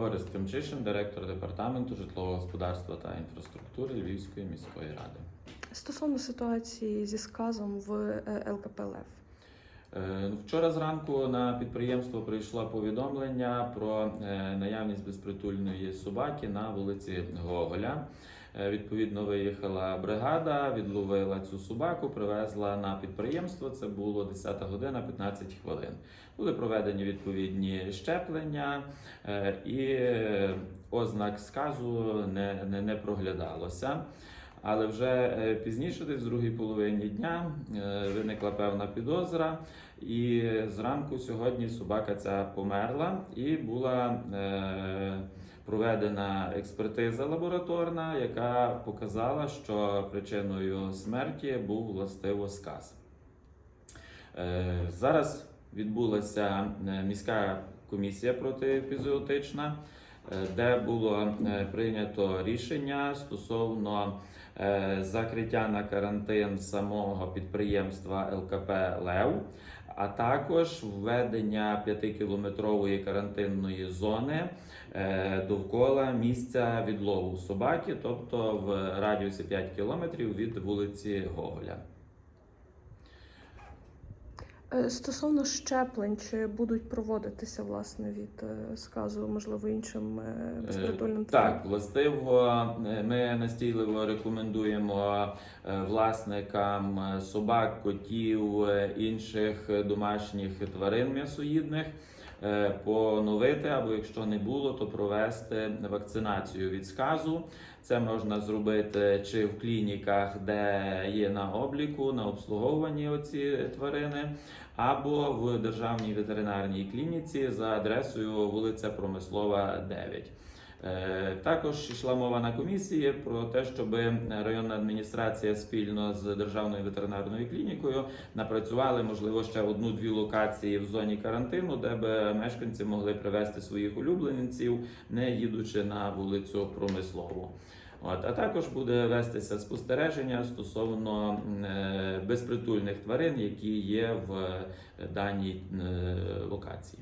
Орест Тимчишин, директор департаменту житлового господарства та інфраструктури Львівської міської ради. Стосовно ситуації зі сказом в е, ЛКП «Лев». Е, Вчора зранку на підприємство прийшло повідомлення про е, наявність безпритульної собаки на вулиці Гоголя. Е, Відповідно, виїхала бригада, відловила цю собаку, привезла на підприємство. Це було 10 година 15 хвилин. Були проведені відповідні щеплення, е, і ознак сказу не, не, не проглядалося. Але вже е, пізніше, десь в другій половині дня, виникла певна підозра, і зранку сьогодні собака ця померла і була е, проведена експертиза лабораторна, яка показала, що причиною смерті був властиво сказ. Е, Зараз відбулася е, міська комісія протиепізоотична, е, де було е, прийнято рішення стосовно е, закриття на карантин самого підприємства ЛКП Лев, а також введення 5-кілометрової карантинної зони е, довкола місця відлову собаки, тобто в радіусі 5 кілометрів від вулиці Гоголя. Е, Стосовно щеплень, чи будуть проводитися власне від е, сказу, можливо, іншим е, безпритульним Так, властиво, ми настійливо рекомендуємо власникам собак, котів, інших домашніх тварин м'ясоїдних поновити або якщо не було, то провести вакцинацію від сказу. Це можна зробити чи в клініках, де є на обліку, на обслуговуванні оці тварини, або в державній ветеринарній клініці за адресою вулиця Промислова 9. Е, Також йшла мова на комісії про те, щоб районна адміністрація спільно з державною ветеринарною клінікою напрацювали можливо ще одну-дві локації в зоні карантину, де би мешканці могли привезти своїх улюбленців, не їдучи на вулицю Промислову. От, а також буде вестися спостереження стосовно е, безпритульних тварин, які є в е, даній е, локації.